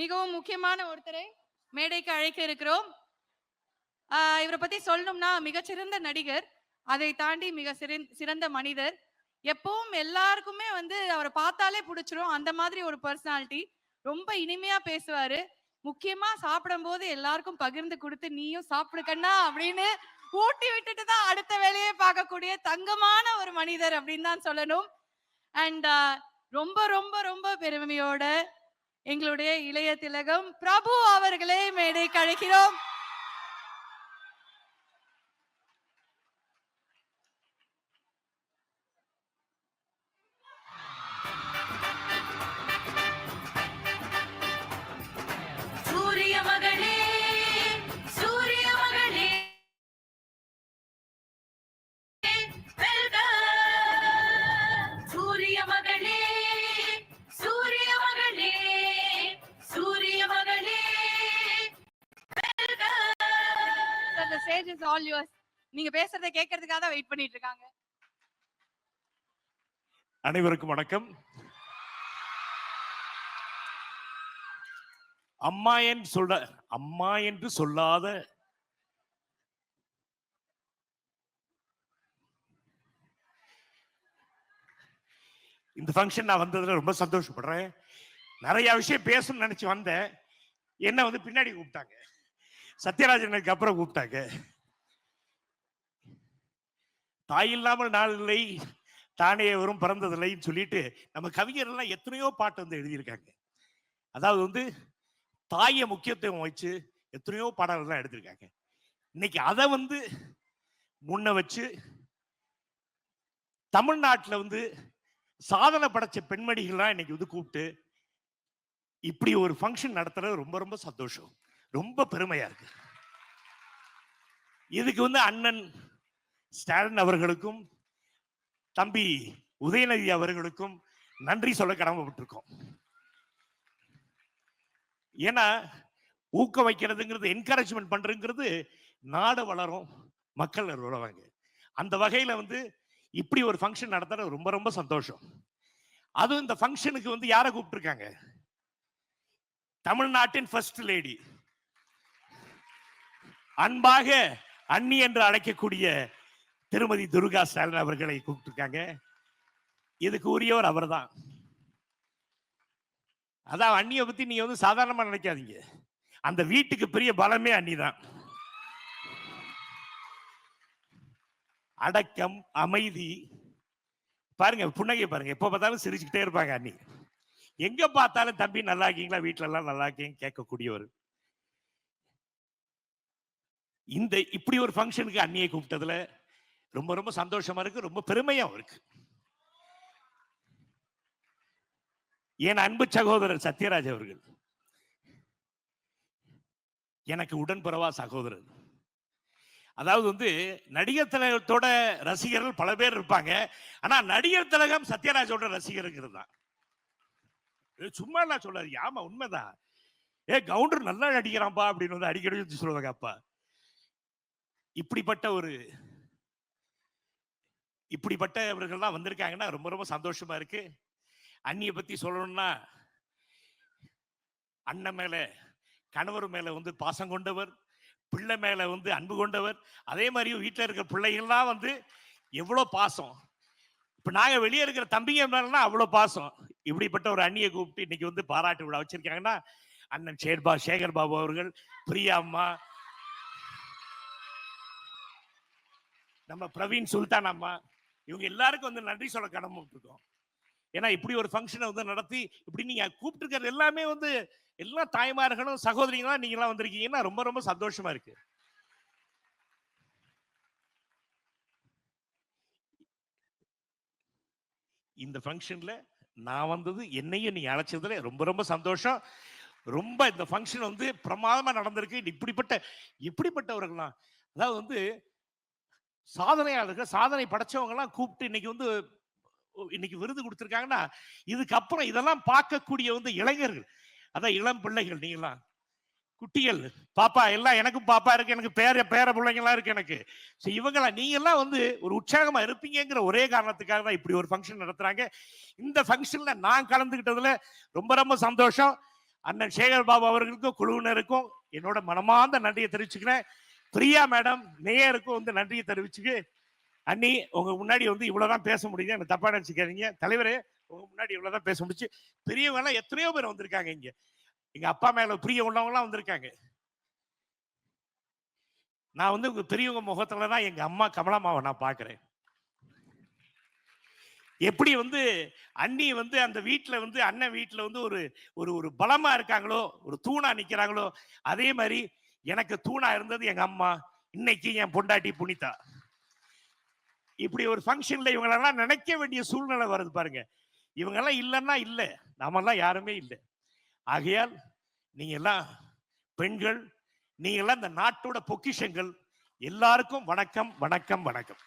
மிகவும் முக்கியமான ஒருத்தரை மேடைக்கு அழைக்க இருக்கிறோம். இவரை பத்தி சொல்லணும்னா மிகச்சிறந்த நடிகர் அதை தாண்டி மிக சிறந்த சிறந்த மனிதர். எப்பவும் எல்லாருக்குமே வந்து அவரை பார்த்தாலே பிடிச்சிரும். அந்த மாதிரி ஒரு பர்சனாலிட்டி. ரொம்ப இனிமையா பேசுவாரு. முக்கியமா சாப்பிடும்போது எல்லாருக்கும் பகிர்ந்து கொடுத்து நீயும் சாப்பிடு கண்ணா அப்படின்னு ஊட்டி விட்டுட்டு தான் அடுத்த வேலையை பார்க்கக்கூடிய தங்கமான ஒரு மனிதர் அப்படின்னு தான் சொல்லணும். அண்ட் ரொம்ப ரொம்ப ரொம்ப பெருமையோட எங்களுடைய இளைய திலகம் பிரபு அவர்களே மேடை கழிக்கிறோம். The stage is all yours. நீங்க பேசுறதை கேட்கறதுக்காக தான் வெயிட் பண்ணிட்டு இருக்காங்க. அனைவருக்கும் வணக்கம். அம்மா என்று சொல்ல அம்மா என்று சொல்லாத இந்த ஃபங்க்ஷன் நான் வந்ததுல ரொம்ப சந்தோஷப்படுறேன். நிறைய விஷயம் பேசணும்னு நினைச்சு வந்தேன். என்ன வந்து பின்னாடி கூப்பிட்டாங்க. சத்யராஜனுக்கு அப்புறம் கூப்பிட்டாங்க. தாய் இல்லாமல் நாள் இல்லை தானே வரும் பிறந்ததில்லைன்னு சொல்லிட்டு நம்ம கவிஞர் எல்லாம் எத்தனையோ பாட்டு வந்து எழுதியிருக்காங்க. அதாவது வந்து தாயை முக்கியத்துவம் வச்சு எத்தனையோ பாடல்கள்லாம் எடுத்திருக்காங்க. இன்னைக்கு அதை வந்து முன்ன வச்சு தமிழ்நாட்டில் வந்து சாதனை படைச்ச பெண்மணிகள்லாம் இன்னைக்கு வந்து கூப்பிட்டு இப்படி ஒரு ஃபங்க்ஷன் நடத்துறது ரொம்ப ரொம்ப சந்தோஷம். ரொம்ப பெருமையா இருக்கு. இதுக்கு வந்து அண்ணன் ஸ்டாலின் அவர்களுக்கும் தம்பி உதயநிதி அவர்களுக்கும் நன்றி சொல்ல கடமைப்பட்டிருக்கோம். ஏன்னா ஊக்கம் வைக்கிறதுங்கிறது என்கரேஜ்மெண்ட் பண்றதுங்கிறது நாடு வளரும் மக்கள் வருவாங்க அந்த வகையில வந்து இப்படி ஒரு ஃபங்க்ஷன் நடத்துறது ரொம்ப ரொம்ப சந்தோஷம். அதுவும் இந்த ஃபங்க்ஷனுக்கு வந்து யாரை கூப்பிட்டுருக்காங்க? தமிழ்நாட்டின் ஃபர்ஸ்ட் லேடி அன்பாக அண்ணி என்று அழைக்கக்கூடிய திருமதி துர்கா ஸ்டாலின் அவர்களை கூப்பிட்டுருக்காங்க. இதுக்கு உரியவர் அவர்தான். அதான் அண்ணியை பத்தி நீங்க வந்து சாதாரணமா நினைக்காதீங்க. அந்த வீட்டுக்கு பெரிய பலமே அண்ணி தான் அடக்கம் அமைதி. பாருங்க புன்னகை பாருங்க. எப்ப பார்த்தாலும் சிரிச்சுக்கிட்டே இருப்பாங்க அண்ணி. எங்க பார்த்தாலும் தம்பி நல்லா இருக்கீங்களா? வீட்டுல எல்லாம் நல்லா இருக்கீங்க கேட்கக்கூடியவர். இந்த இப்படி ஒரு ஃபங்க்ஷனுக்கு அண்ணியை கூப்பிட்டதுல ரொம்ப ரொம்ப சந்தோஷமா இருக்கு ரொம்ப பெருமையாகவும் இருக்கு. என் அன்பு சகோதரர் சத்யராஜ் அவர்கள் எனக்கு உடன்பிறவா சகோதரர். அதாவது வந்து நடிகர் திலகத்தோட ரசிகர்கள் பல பேர் இருப்பாங்க. ஆனா நடிகர் திலகம் சத்யராஜோட ரசிகருங்கிறது தான். சும்மா எல்லாம் சொல்லாது ஆமா உண்மைதான். ஏ கவுண்டர் நல்லா நடிக்கிறான்பா அப்படின்னு வந்து அடிக்கடி சொல்லுவாங்க அப்பா. இப்படிப்பட்ட ஒரு இப்படிப்பட்டவர்கள்லாம் வந்திருக்காங்கன்னா ரொம்ப ரொம்ப சந்தோஷமா இருக்கு. அண்ணியை பத்தி சொல்லணும்னா அண்ணன் மேல கணவர் மேல வந்து பாசம் கொண்டவர் பிள்ளை மேல வந்து அன்பு கொண்டவர் அதே மாதிரி வீட்டில் இருக்கிற பிள்ளைகள்லாம் வந்து எவ்வளோ பாசம். இப்போ நாங்கள் வெளியே இருக்கிற தம்பிங்க மேலாம் அவ்வளோ பாசம். இப்படிப்பட்ட ஒரு அண்ணியை கூப்பிட்டு இன்னைக்கு வந்து பாராட்டு விழா வச்சிருக்காங்கன்னா அண்ணன் சேர்பா சேகர் பாபு அவர்கள் பிரியா அம்மா நம்ம பிரவீன் சுல்தான் அம்மா இவங்க எல்லாருக்கும் வந்து நன்றி சொல்ல கடமைப்பட்டிருக்கோம். ஏன்னா இப்படி ஒரு ஃபங்க்ஷனை வந்து நடத்தி இப்படி நீங்கள் கூப்பிட்டுருக்கிறது எல்லாமே வந்து எல்லா தாய்மார்களும் சகோதரிகளும் நீங்களாம் வந்திருக்கீங்கன்னா ரொம்ப ரொம்ப சந்தோஷமா இருக்கு. இந்த ஃபங்க்ஷனில் நான் வந்தது என்னையும் நீ அழைச்சதுல ரொம்ப ரொம்ப சந்தோஷம். ரொம்ப இந்த ஃபங்க்ஷன் வந்து பிரமாதமாக நடந்திருக்கு. இப்படிப்பட்ட இப்படிப்பட்டவர்கள்லாம் அதாவது வந்து சாதனையாளர்கள் சாதனை படைச்சவங்கலாம் கூப்பிட்டு இன்னைக்கு வந்து இன்னைக்கு விருது கொடுத்துருக்காங்கன்னா இதுக்கப்புறம் இதெல்லாம் பார்க்கக்கூடிய வந்து இளைஞர்கள். அதான் இளம் பிள்ளைகள் நீங்களாம் குட்டிகள் பாப்பா எல்லாம் எனக்கும் பாப்பா இருக்கு எனக்கு பேர பேர பிள்ளைங்களாம் இருக்கு எனக்கு. ஸோ இவங்களாம் நீங்கெல்லாம் வந்து ஒரு உற்சாகமா இருப்பீங்கங்கிற ஒரே காரணத்துக்காக தான் இப்படி ஒரு ஃபங்க்ஷன் நடத்துறாங்க. இந்த ஃபங்க்ஷன்ல நான் கலந்துக்கிட்டதில் ரொம்ப ரொம்ப சந்தோஷம். அண்ணன் சேகர் பாபு அவர்களுக்கும் குழுவினருக்கும் என்னோட மனமார்ந்த நன்றியை தெரிவிச்சுக்கிறேன். பிரியா மேடம் நேயருக்கும் வந்து நன்றியை தெரிவிச்சுக்கு அண்ணி உங்க முன்னாடி வந்து இவ்வளவுதான் பேச முடியுது எனக்கு தப்பா நினைச்சுக்காதீங்க. தலைவரே உங்க முன்னாடி இவ்வளவுதான் பேச முடிச்சு பெரியவங்க எல்லாம் எத்தனையோ பேர் வந்திருக்காங்க இங்க. எங்க அப்பா மேல பிரிய உள்ளவங்க எல்லாம் வந்திருக்காங்க. நான் வந்து உங்க பெரியவங்க முகத்துல தான் எங்க அம்மா கமலாமாவை நான் பாக்குறேன். எப்படி வந்து அண்ணி வந்து அந்த வீட்டுல வந்து அண்ணன் வீட்டுல வந்து ஒரு ஒரு ஒரு பலமா இருக்காங்களோ ஒரு தூணா நிக்கிறாங்களோ அதே மாதிரி எனக்கு தூணா இருந்தது எங்க அம்மா. இன்னைக்கு என் பொண்டாட்டி புனிதா. இப்படி ஒரு ஃபங்க்ஷன்ல இவங்களெல்லாம் நினைக்க வேண்டிய சூழ்நிலை வருது பாருங்க. இவங்கெல்லாம் இல்லைன்னா இல்லை. நாமெல்லாம் யாருமே இல்லை. ஆகையால் நீங்க எல்லாம் பெண்கள் நீங்க எல்லாம் இந்த நாட்டோட பொக்கிஷங்கள். எல்லாருக்கும் வணக்கம் வணக்கம் வணக்கம்.